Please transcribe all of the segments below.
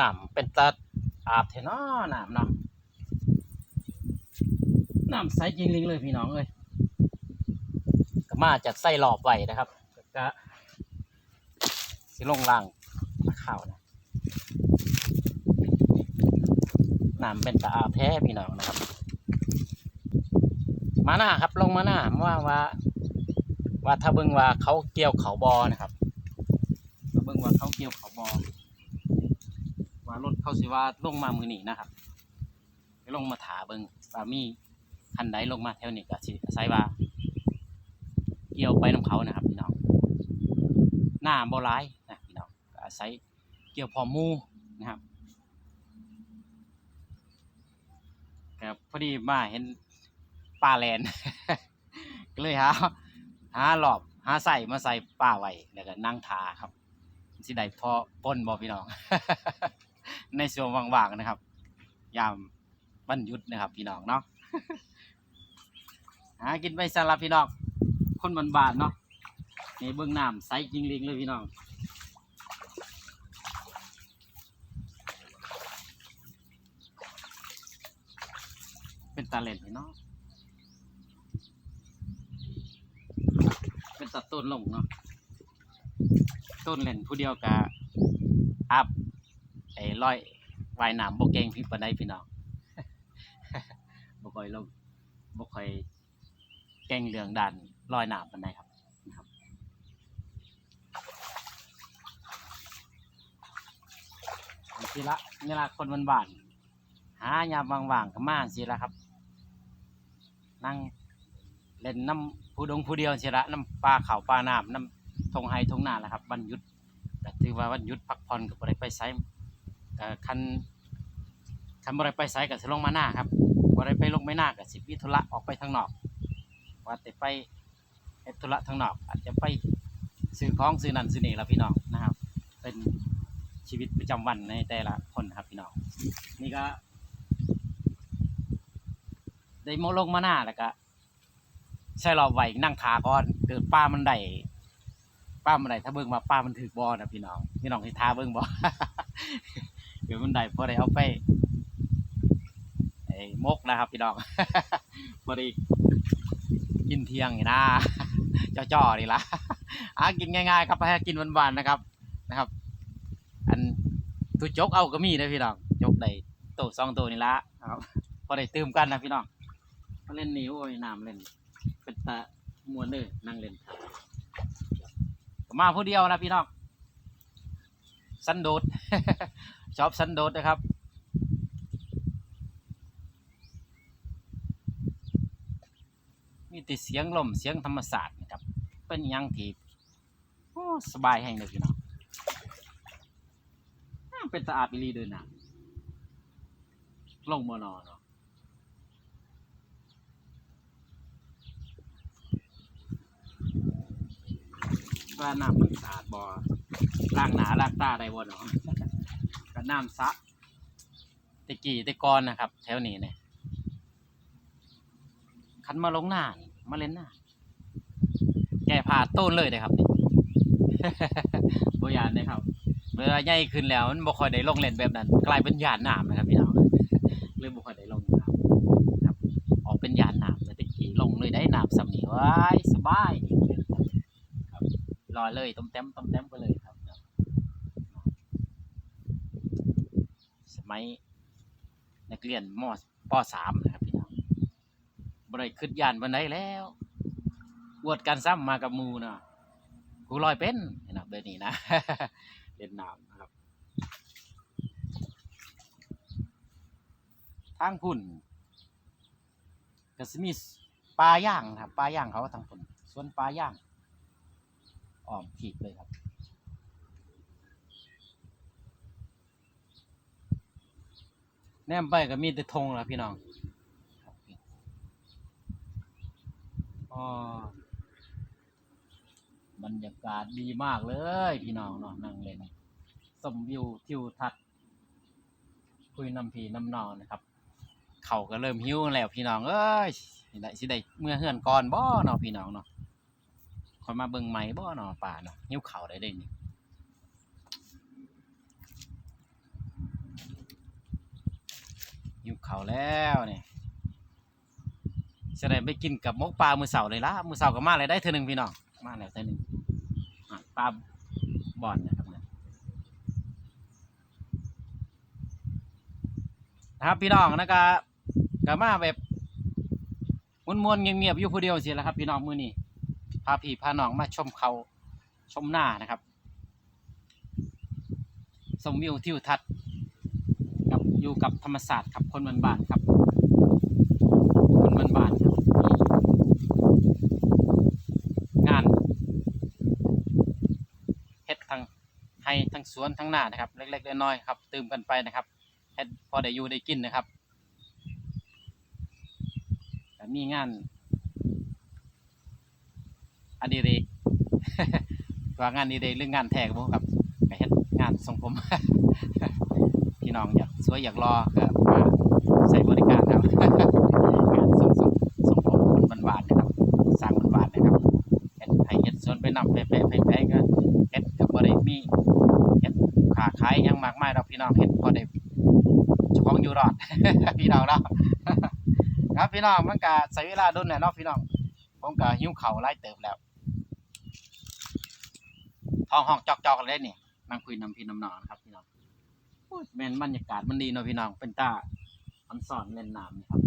น้ำเป็นตาอาบเทนาะน้ำเนาะน้ำใสจริงลิงเลยพี่น้องเลยก็มาจากไส้หลอบไว้นะครับก็สิลงล่างข้าวนะน้ำเป็นตาอาบแท้พี่น้องนะครับ มาหน้าครับลงมาหน้าว่าว่าว่าถ้าเบิ่งว่าเขาเกี่ยวเขาบอนะครับถ้าเบิ่งว่าเขาเกี่ยวเขาบอ เขาสิว่าลงมามือนี้นะครับลงมาถาเบิงว่ามีคันใดลงมาแถวนี้ก็สิอาศัยว่าเกี่ยวไปน้ำเขานะครับพี่น้องหน้าบ่ร้ายนะพี่น้องก็อาศัยเกี่ยวพอมูนะครับครับพอดีมาเห็นปลาแลนก็เลยหาหาหลอบหาใส่มาใส่ป้าไว้แล้วก็นั่งทาครับสิได้พอปนบ่พี่น้อง ในช่วงว่างๆนะครับ ยามวันหยุดนะครับ พี่น้องเนาะหากินไปสลับพี่น้องคนบานๆเนาะนี่เบื้องน้ำใสจริงลิงเลยพี่น้องเป็นตาเล่นพี่น้องเป็นตัดต้นลงเนาะต้นเล่นผู้เดียวกะอัพ ร้อยว่ายน้ำบ่เก่งพี่ปานใดพี่น้องบ่ค่อยลงบ่ค่อยเก่งเรื่องด้านลอยน้ำปานใดครับนะครับสิละนี่ละคนบ้านหายามว่างๆก็มาสิละครับ นั่งเล่นน้ำผู้ดงผู้เดียวสิละน้ำปลาเขาวปลาน้ำน้ำทงไฮทงนาแหละครับวันหยุดก็ถือว่าวันหยุดพักผ่อนก็บ่ได้ไปไส ก็คันคันบ่ได้ไปไสก็สิลงมาหน้าครับบ่ได้ไปลงไม่หน้าก็สิมีธุระออกไปทางนอก ว่าแต่ไปเฮ็ดธุระทางนอก อาจจะไปซื้อของซื้อนั่นซื้อนี่ละพี่น้องนะครับ เป็นชีวิตประจำวันในแต่ละคนครับพี่น้องนี่ก็ได้โมลงมาหน้าแล้วก็ใช่เรอบไว้นั่งทาก่อนเกิดป้ามันได้ป้ามันได้ถ้าเบิ่งว่าป้ามันถือบ่นะพี่น้องพี่น้องสิทาเบิ่งบ่เดี๋ยวมันได้พอได้เอาไปไอ้มกนะครับพี่น้องพอด้กินเที่ยงนี่นะจ่อๆนี่ละอะกินง่ายๆครับให้กินหวานๆนะครับนะครับ อันตุจกเอาก็มีนะพี่น้องจกได้โตสองตัวนี่ละครับพอได้ตื่มกันนะพี่น้องมาเล่นนิ้วโอ้ยน้ำเล่นเป็นตะมวนเลยนั่งเล่นมาผู้เดียวนะพี่น้องสันโดษ ชอบสันโดษนะครับ มีแต่เสียงลมเสียงธรรมศาสตร์นะครับ เป็นยังทีสบายแห่งเลยพี่น้องอ้าวเป็นตาอาบอีลีเดินนะลงมอนอเนาะว่าน้ำมันสะอาดบ่ล้างหนาล้างตาได้บ่เนาะ ก็น้ำสะตะกี้ตะกอนนะครับ แถวนี้เนี่ยคันมาลงหน้ามาเล่นหน้า แก้ผ้าต้นเลยนะครับนี่บยานนะครับเวลาใหญ่ขึ้นแล้วมันบ่ค่อยได้ลงเล่นแบบนั้น กลายเป็นยานน้ำนะครับพี่น้องเลยบ่ค่อยได้ลงน้ำครับ ออกเป็นยานน้ำแต่ตะกี้ลงเลยได้หน้ำสำนีว้ายสบายครับลอยเลยต้มเต็มต้มเต็มไปเลย ครับสมัยนักเรียนมปสามนะครับพี่น้องบริขึ้นยานบันไดแล้วอวดกันซ้ำมากับมูเนาะกูลอยเป็นนะครับเดี๋ยวนี้นะเล่นน้ำนะครับ ทางพุ่นก็สิมีปลาย่างนะครับปลาย่างเขาทางพุ่นส่วนปลาย่างอ้อมขีดเลยครับ แนมไปก็มีแต่ธงล้วพี่น้องอบรรยากาศดีมากเลยพี่น้องเนาะนั่งเล่นสมวิวทิวทัศน์คุยน้ำพีน้ำนองนะครับ เขาก็เริ่มหิวแล้วพี่น้องเอ้ยได้สิได้เมื่อเฮือนก่อนบ่เนาะพี่น้องเนาะคอยมาเบิ่งไหมบ่เนาะป่าเนาะหิวเข่าได้เด้นี่ หิวเขาแล้วเนี่ยจะได้ไปกินกับหมกปลามือเสาเลยละมือเสาก็มาเลยได้เธอหนึ่งพี่น้องมาแล้วเธอหนึ่งปลาบอนนะครับนะครับพี่น้องนะครับก็มาแบบมวนๆเงียบๆอยู่ผู้เดียวสิแหละครับ พี่น้องมื้อนี้พาพี่พาน้องมาชมเขาชมหน้านะครับชมวิวทิวทัศน์กับ อยู่กับธรรมศาสตร์ครับคนบ้านๆครับคนบ้านๆครับงานเฮ็ดทั้งให้ทั้งสวนทั้งหน้านะครับเล็กๆน้อยๆครับตื่มกันไปนะครับเฮ็ดพอได้อยู่ได้กินนะครับแต่มีงานอดิเรกว่างานอดิเรกหรืองงานแทกบ่ครับก็เฮ็ดงานทรงผม สวยอยากรอก็มาใช้บริการครับงานส่งส่งส่งผมคนบานๆนะครับสร้างบานๆนะครับเฮ็ดให้เฮ็ดสวนไปนำไปแปะไปแปะก็เฮ็ดก็บ่ได้มีเฮ็ดค้าขายยังมากมายดอกพี่น้องเฮ็ดพอได้เจ้าของอยู่รอดพี่น้องเนาะครับพี่น้องมันก็ใช้เวลาโดนแหละเนาะพี่น้องผมก็หิ้วเข้าวหลายเติบแล้วท้องห้องจอกๆเลยนี่นั่งคุยนำพี่น้ำนองนะครับพี่น้อง ยแม่นบรรยากาศมันดีเนาะพี่น้องเป็นตาอันสอนเล่นน้ำนะครับ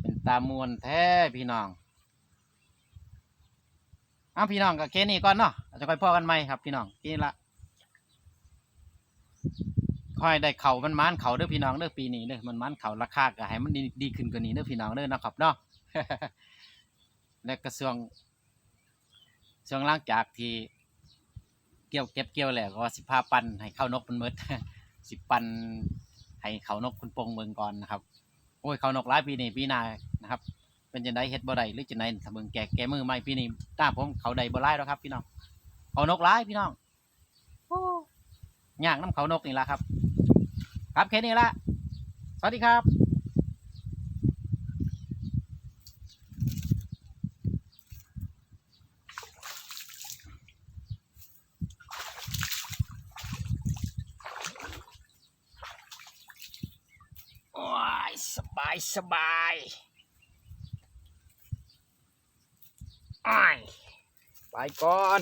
เป็นตามวนแท้พี่น้องอ้าพี่น้องก็แค่นี้ก่อนเนาะเราจะค่อยพ่อกันใหมครับ พี่น้องนี่ละค่อยได้เข่ามันมันเข่าเด้อพี่น้องเด้อปีนี้เด้อมันมันเข่าราคาก็ให้มันดีดีขึ้นกว่านี้เด้อพี่น้องเด้อนะครับเนาะและกระทรวงช่วงล่างจากที่ เกี่ยวเก็บเกี่ยวแล้วก็สิพาปันให้เข้านกมันเมดสิปันให้เขานกคุณปงเมืองก่อนนะครับ โอ้ยเขานกหลายปีนี้ปีหน้านะครับ เป็นจังไดเฮ็ดบ่ได้หรือจังไดถ้าเบิ่งแก่แก่มือใหม่ปีนี้ตาผมเขาได้บ่หลายแล้วครับ พี่น้องเขานกหลายพี่น้องโอ้ยากน้ำเขานกนี่ล่ะครับ ครับแค่นี้ละสวัสดีครับ โอ้ยสบายสบายอ้ายไปก่อน